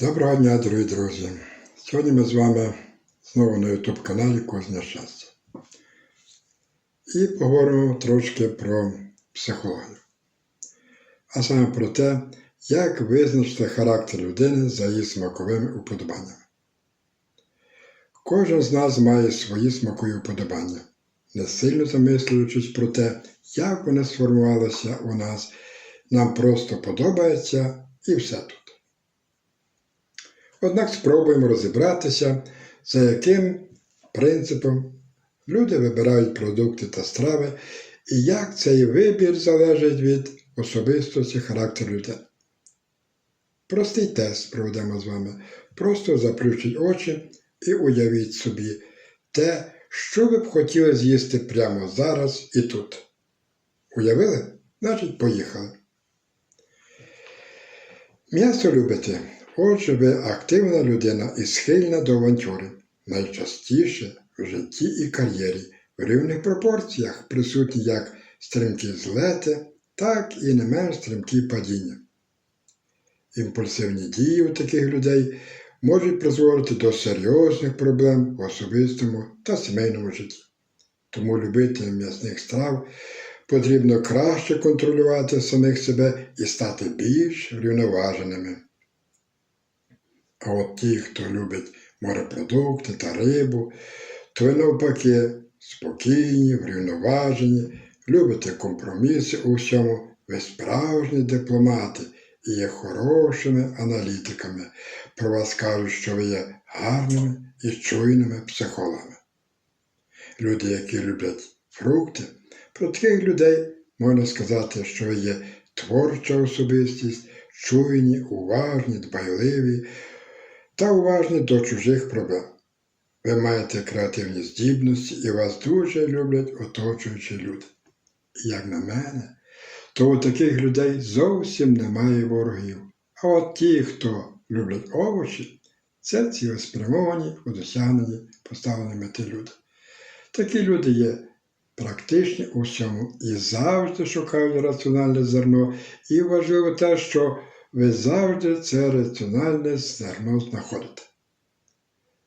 Доброго дня, дорогі друзі! Сьогодні ми з вами знову на YouTube каналі Козня щастя. І поговоримо трошки про психологію. А саме про те, як визначити характер людини за її смаковими уподобаннями. Кожен з нас має свої смакові уподобання, не сильно замислюючись про те, як вони сформувалися у нас, нам просто подобається і все тут. Однак спробуємо розібратися, за яким принципом люди вибирають продукти та страви і як цей вибір залежить від особистості характеру людини. Простий тест проведемо з вами. Просто заплющіть очі і уявіть собі те, що ви б хотіли з'їсти прямо зараз і тут. Уявили? Значить, поїхали. М'ясо любите. Отже, ви активна людина і схильна до авантюри. Найчастіше в житті і кар'єрі в рівних пропорціях присутні як стрімкі злети, так і не менш стрімкі падіння. Імпульсивні дії у таких людей можуть призводити до серйозних проблем в особистому та сімейному житті. Тому любителям м'ясних страв потрібно краще контролювати самих себе і стати більш врівноваженими. А от ті, хто любить морепродукти та рибу, то ви навпаки спокійні, врівноважені, любите компроміси у всьому, ви справжні дипломати і є хорошими аналітиками. Про вас кажуть, що ви є гарними і чуйними психологами. Люди, які люблять фрукти, про таких людей можна сказати, що ви є творча особистість, чуйні, уважні, дбайливі та уважні до чужих проблем. Ви маєте креативні здібності і вас дуже люблять оточуючі люди. Як на мене, то у таких людей зовсім немає ворогів. А от ті, хто люблять овочі, це цілеспрямовані у досягненні поставлені мети люди. Такі люди є практичні у всьому і завжди шукають раціональне зерно, і важливо те, що ви завжди це раціональне зерно знаходите.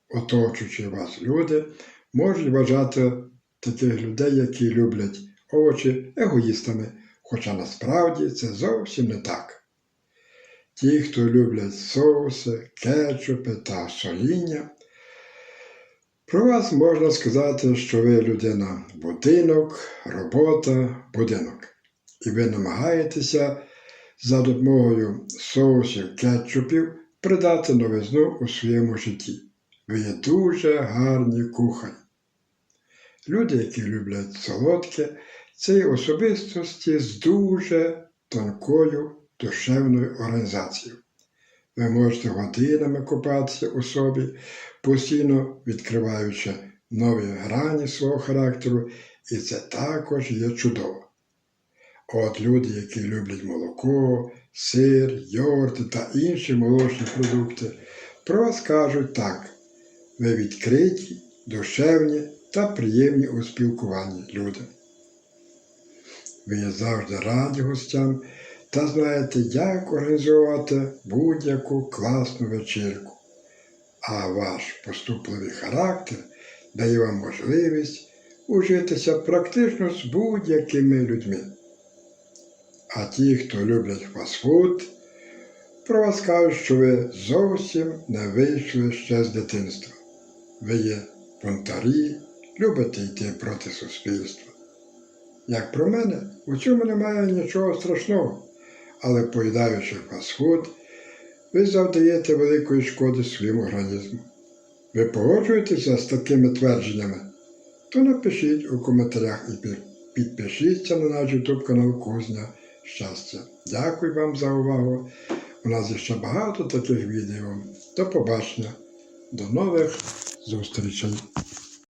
Оточуючи вас люди можуть вважати таких людей, які люблять овочі, егоїстами, хоча насправді це зовсім не так. Ті, хто люблять соуси, кетчупи та соління, про вас можна сказати, що ви людина будинок, робота, будинок. І ви намагаєтеся за допомогою соусів кетчупів придати новизну у своєму житті. Ви є дуже гарні кухарі. Люди, які люблять солодке, це є особистості з дуже тонкою душевною організацією. Ви можете годинами купатися у собі, постійно відкриваючи нові грані свого характеру, і це також є чудово. От люди, які люблять молоко, сир, йорти та інші молочні продукти, про вас кажуть так: ви відкриті, душевні та приємні у спілкуванні люди. Ви є завжди раді гостям та знаєте, як організувати будь-яку класну вечірку. А ваш поступливий характер дає вам можливість ужитися практично з будь-якими людьми. А ті, хто люблять фастфуд, про вас кажуть, що ви зовсім не вийшли ще з дитинства. Ви є бунтарі, любите йти проти суспільства. Як про мене, у цьому немає нічого страшного, але поїдаючи фастфуд, ви завдаєте великої шкоди своєму організму. Ви погоджуєтеся з такими твердженнями? То напишіть у коментарях і підпишіться на наш YouTube канал Кузня Щастя. Дякую вам за увагу. У нас ще багато таких відео. До побачення. До нових зустрічей.